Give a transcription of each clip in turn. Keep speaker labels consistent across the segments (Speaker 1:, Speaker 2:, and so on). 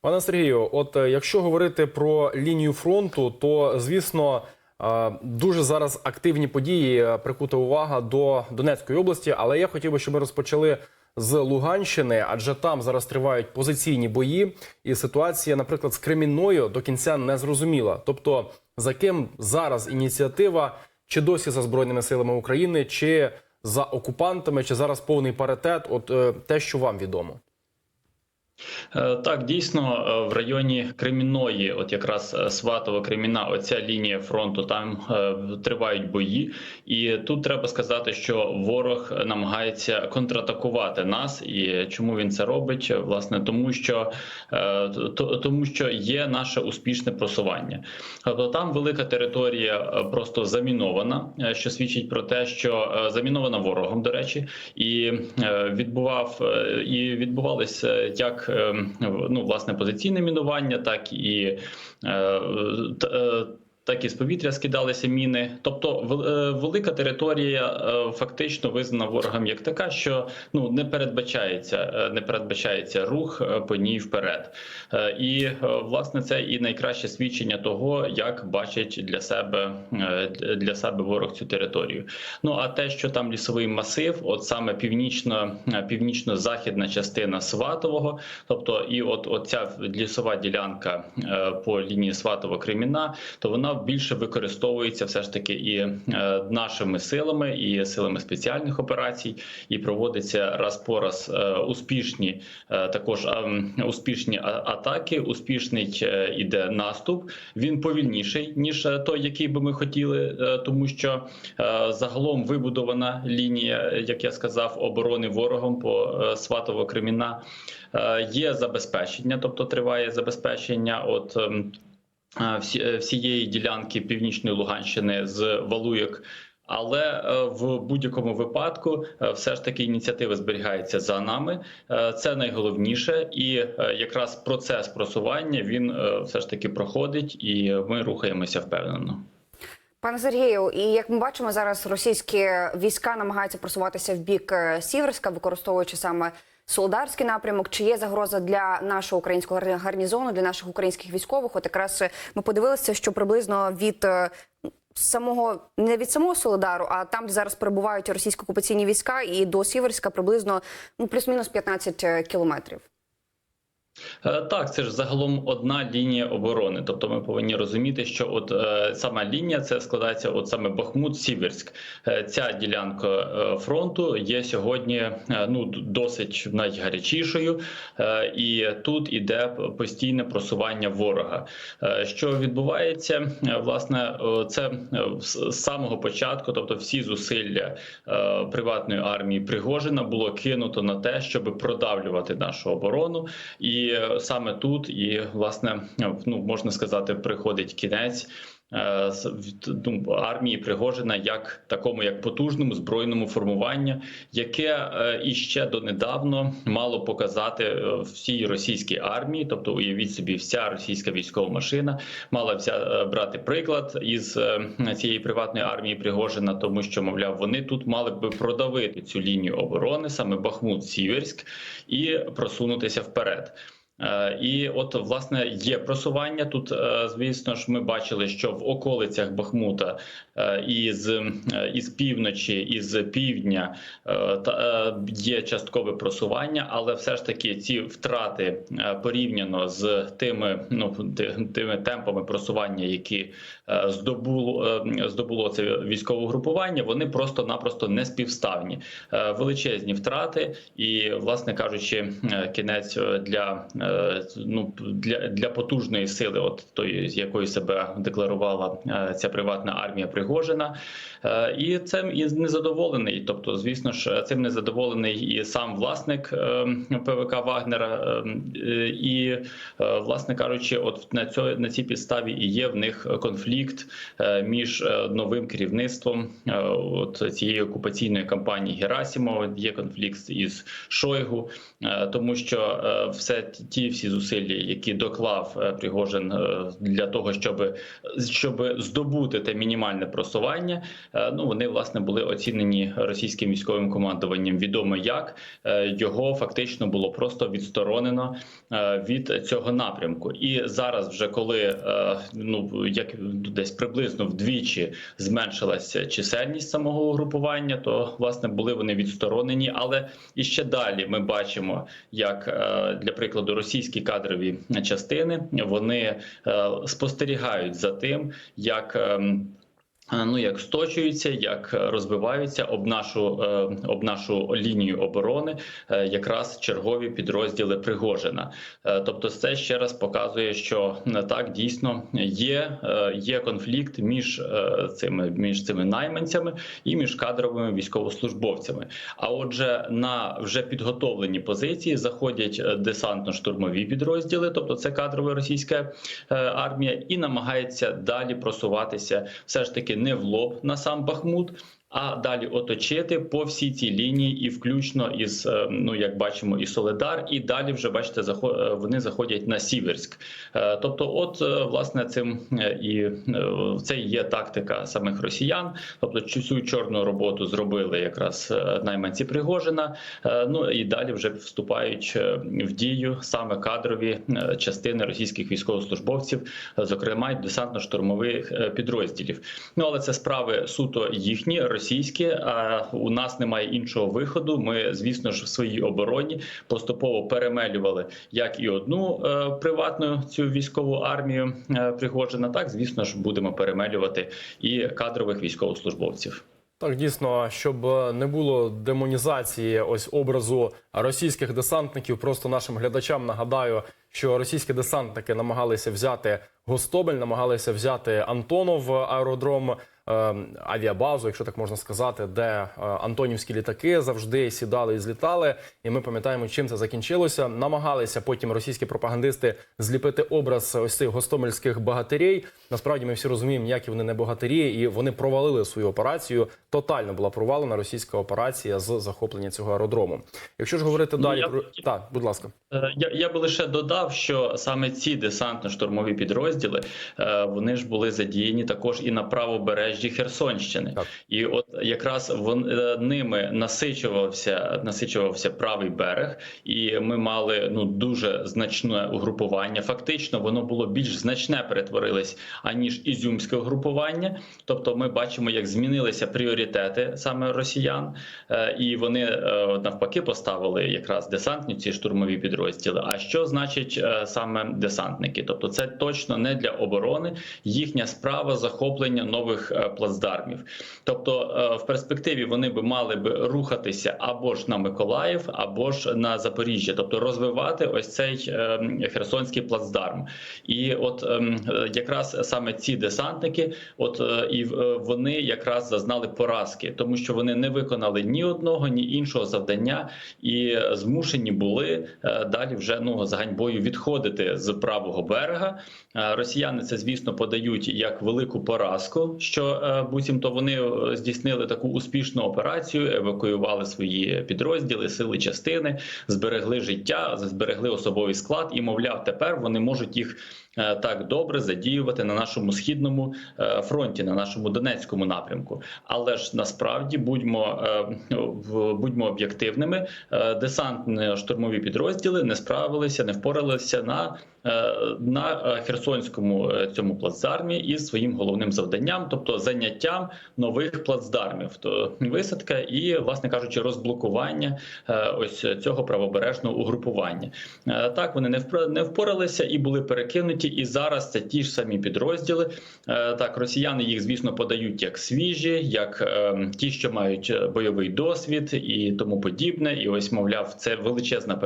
Speaker 1: Пане Сергію, от е, якщо говорити про лінію фронту, то звісно е, дуже зараз активні події е, прикута увага до Донецької області. Але я хотів би, щоб ми розпочали з Луганщини, адже там зараз тривають позиційні бої, і ситуація, наприклад, з Кремінною до кінця не зрозуміла. Тобто, за ким зараз ініціатива, чи досі за збройними силами України, чи за окупантами, чи зараз повний паритет? От те, що вам відомо.
Speaker 2: Е, Так, дійсно, е, в районі Кремінної, от якраз е, Сватово Креміна, оця лінія фронту, там тривають бої, і тут треба сказати, що ворог намагається контратакувати нас. І чому він це робить? Власне, тому що то- тому, що є наше успішне просування. Тобто там велика територія просто замінована, що свідчить про те, що замінована ворогом, до речі, і відбував і відбувалися як е, ну власне позиційне мінування, так і е, е, так і з повітря скидалися міни. Тобто, е, велика територія е, фактично визнана ворогом як така, що ну не передбачається, е, не передбачається рух по ній вперед. І власне це і найкраще свідчення того, як бачить для себе для себе ворог цю територію. Ну а те, що там лісовий масив, от саме північно північно-західна частина Сватового, тобто і от, от ця лісова ділянка по лінії Сватово Креміна, то вона більше використовується все ж таки і е, нашими силами, і силами спеціальних операцій, і проводиться раз по раз е, успішні е, також ем, успішні атаки. Успішний іде наступ. Він повільніший ніж той, який би ми хотіли, тому що загалом вибудована лінія, як я сказав, оборони ворогом по Сватово Креміна. Є забезпечення, тобто триває забезпечення. От ем, всієї ділянки північної Луганщини з Валуєк. Але е, в будь-якому випадку е, все ж таки ініціатива зберігається за нами. Е, Це найголовніше, і е, якраз процес просування він е, все ж таки проходить, і ми рухаємося впевнено.
Speaker 3: Пане Сергію, і як ми бачимо, зараз російські війська намагаються просуватися в бік е, Сіверська, використовуючи саме Солодарський напрямок. Чи є загроза для нашого українського гарнізону, для наших українських військових? От якраз е, ми подивилися, що приблизно від е, самого не від самого Солодару, а там, де зараз перебувають російсько окупаційні війська, і до Сіверська приблизно ну плюс-мінус 15 кілометрів.
Speaker 2: Е, Так, це ж загалом одна лінія оборони. Тобто ми повинні розуміти, що от е, сама лінія це складається от саме Бахмут-Сіверськ. Е, ця ділянка е, фронту є сьогодні е, ну досить найгарячішою, е, і тут іде постійне просування ворога. Е, що відбувається, Е, власне, е, це е, з самого початку, тобто всі зусилля е, приватної армії Пригожина було кинуто на те, щоб продавлювати нашу оборону. І саме тут, і власне, ну можна сказати, приходить кінець. е, ну, армії Пригожина як такому, як потужному збройному формуванню, яке е, іще донедавно мало показати е, всій російській армії, тобто уявіть собі, вся російська військова машина мала вся брати приклад із цієї приватної армії Пригожина, тому що, мовляв, вони тут мали би продавити цю лінію оборони, саме Бахмут Сіверськ, і просунутися вперед. Е, І от власне є просування тут. е, Звісно ж, ми бачили, що в околицях Бахмута е, із, із півночі, із півдня та є часткове просування, але все ж таки ці втрати порівняно з тими, ну тими темпами просування, які здобуло здобуло це військове групування, вони просто-напросто не співставні. Величезні втрати, і, власне кажучи, кінець для ну для, для потужної сили, от тої, якою себе декларувала е, ця приватна армія Пригожина. Е, І цим і незадоволений. Тобто, звісно ж, цим незадоволений і сам власник е, ПВК Вагнера. е, І, власне кажучи, от на цьо, на цій підставі і є в них конфлікт між новим керівництвом от цієї окупаційної кампанії Герасімова. Є конфлікт із Шойгу, тому що все ті всі зусилля, які доклав Пригожин для того, щоб, щоб здобути те мінімальне просування, ну вони власне були оцінені російським військовим командуванням. Відомо як Е, його фактично було просто відсторонено е, від цього напрямку. І зараз, вже коли е, ну як десь приблизно вдвічі зменшилася чисельність самого угрупування, то власне були вони відсторонені. Але і ще далі ми бачимо, як е, для прикладу російські кадрові частини вони е, спостерігають за тим, як. Е, Ну, як сточуються, як розбиваються об нашу е, об нашу лінію оборони, е, якраз чергові підрозділи Пригожина. Е, Тобто, це ще раз показує, що е, так дійсно є, е, є конфлікт між е, цими між цими найманцями і між кадровими військовослужбовцями. А отже, на вже підготовлені позиції заходять е, десантно-штурмові підрозділи, тобто це кадрова російська е, армія, і намагається далі просуватися все ж таки не в лоб на сам Бахмут. А далі оточити по всій цій лінії, і включно із е, ну як бачимо, і Соледар, і далі вже бачите, е, вони заходять на Сіверськ. Е, Тобто, от власне цим і це є тактика самих росіян. Тобто, цю чорну роботу зробили якраз найманці Пригожина. Ну і далі вже вступають в дію саме кадрові частини російських військовослужбовців, зокрема й десантно-штурмових підрозділів. Ну але це справи суто їхні, російські. А у нас немає іншого виходу. Ми, звісно ж, в своїй обороні поступово перемелювали як і одну е, приватну цю військову армію е, Пригожина, так звісно ж будемо перемелювати і кадрових військовослужбовців.
Speaker 1: Так, дійсно, щоб не було демонізації ось образу російських десантників. Просто нашим глядачам нагадаю, що російські десантники намагалися взяти Гостомель, намагалися взяти Антонов аеродром. Е, Авіабазу, якщо так можна сказати, де е, антонівські літаки завжди сідали і злітали. І ми пам'ятаємо, чим це закінчилося. Намагалися потім російські пропагандисти зліпити образ ось цих гостомельських багатирей. Насправді ми всі розуміємо, ніякі вони не богатирі, і вони провалили свою операцію. Тотально була провалена російська операція з захоплення цього аеродрому. Якщо ж говорити
Speaker 2: Ну,
Speaker 1: далі
Speaker 2: я-
Speaker 1: про так, будь ласка.
Speaker 2: Е, Я, я би лише додав, що саме ці десантно-штурмові підрозділи е, вони ж були задіяні також і на правобережжі Херсонщини,
Speaker 1: Так.
Speaker 2: і от якраз вон, е, ними насичувався насичувався правий берег, і ми мали ну дуже значне угрупування. Фактично, воно було більш значне перетворилось аніж ізюмське угрупування. Тобто, ми бачимо, як змінилися пріоритети саме росіян, е, і вони е, навпаки поставили якраз десантні ці штурмові підрозділи. А що значить саме десантники? Тобто, це точно не для оборони, їхня справа захоплення нових плацдармів. Тобто, е, в перспективі вони би мали би рухатися або ж на Миколаїв, або ж на Запоріжжя, тобто розвивати ось цей е, херсонський плацдарм. І от ем, е, якраз саме ці десантники, от і вони якраз зазнали поразки, тому що вони не виконали ні одного, ні іншого завдання, і змушені були далі вже ну з ганьбою відходити з правого берега. Росіяни це звісно подають як велику поразку, що буцімто вони е, здійснили таку успішну операцію, евакуювали свої підрозділи, сили частини, зберегли життя, зберегли особовий склад, і мовляв, тепер вони можуть їх е, так добре задіювати на нашому східному е, фронті, на нашому Донецькому напрямку. Але ж насправді будьмо е, будьмо об'єктивними. е, Десантно-штурмові підрозділи не справилися, не впоралися на, е, на е, Херсонському е, цьому плацдармі із своїм головним завданням, тобто заняттям нових плацдармів, то висадка і, власне кажучи, розблокування е, ось цього правобережного угрупування. Е, Так вони не впоралися і були перекинуті. І зараз це ті ж самі підрозділи. Е, Так, росіяни їх, звісно, подають як свіжі, як ті, що мають бойовий досвід і тому подібне. І ось, мовляв, це величезна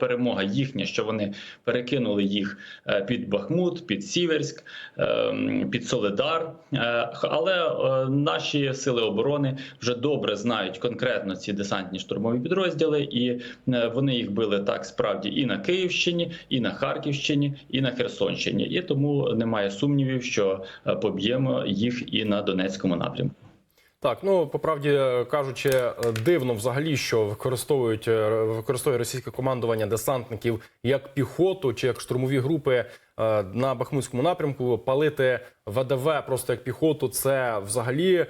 Speaker 2: перемога їхня, що вони перекинули їх під Бахмут, під Сіверськ, е, під Соледар. Але е, наші сили оборони вже добре знають конкретно ці десантні штурмові підрозділи, і е, вони їх били так справді і на Київщині, і на Харківщині, і на Херсонщині. І тому немає сумнівів, що е, поб'ємо їх і на Донецькому напрямку.
Speaker 1: Так, ну по правді кажучи, е, дивно взагалі, що використовують е, використовує російське командування десантників як піхоту чи як штурмові групи е, на Бахмутському напрямку. Палити ВДВ просто як піхоту. Це взагалі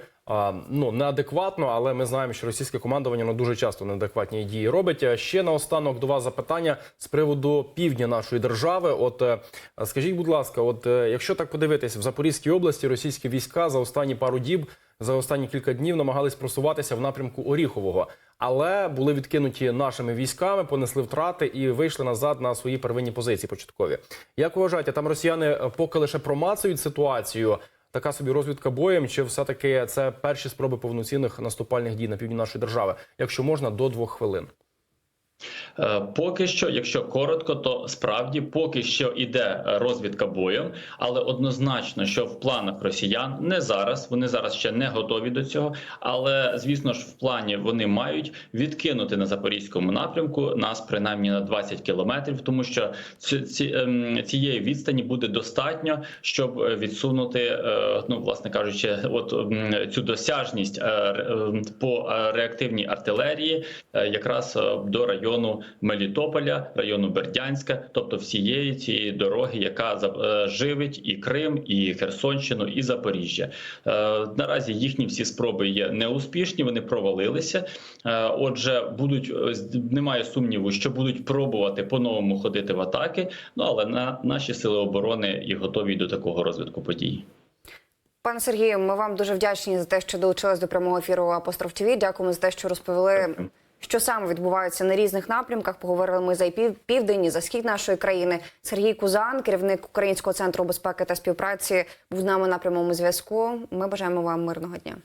Speaker 1: ну неадекватно, але ми знаємо, що російське командування ну, дуже часто неадекватні дії робить. Е, Ще наостанок до вас запитання з приводу півдня нашої держави. От е, скажіть, будь ласка, от е, якщо так подивитись, в Запорізькій області російські війська за останні пару діб, за останні кілька днів намагались просуватися в напрямку Оріхового, але були відкинуті нашими військами, понесли втрати і вийшли назад на свої первинні позиції початкові. Як вважаєте, там росіяни поки лише промацують ситуацію? Така собі розвідка боєм, чи все-таки це перші спроби повноцінних наступальних дій на півдні нашої держави, якщо можна, до двох хвилин.
Speaker 2: Е, Поки що, якщо коротко, то справді поки що іде е, розвідка боєм, але однозначно, що в планах росіян не зараз, вони зараз ще не готові до цього. Але звісно ж, в плані вони мають відкинути на запорізькому напрямку нас принаймні на 20 кілометрів, тому що ем, цієї відстані буде достатньо, щоб е, відсунути, ну власне кажучи, от цю досяжність е, е, по реактивній артилерії, якраз до району Мелітополя, району Бердянська, тобто всієї цієї дороги, яка е, живить і Крим, і Херсонщину, і Запоріжжя. Е, Наразі їхні всі спроби є неуспішні, вони провалилися. Е, Отже, будуть немає сумніву, що будуть пробувати по-новому ходити в атаки. Ну але на наші сили оборони і готові до такого розвитку подій.
Speaker 3: Пане Сергію, ми вам дуже вдячні за те, що долучились до прямого ефіру Апостроф ТВ. Дякуємо за те, що розповіли,
Speaker 2: Дякую.
Speaker 3: Що саме відбувається на різних напрямках. Поговорили ми за і пів- південь, за схід нашої країни. Сергій Кузан, керівник Українського центру безпеки та співпраці, був з нами на прямому зв'язку. Ми бажаємо вам мирного дня.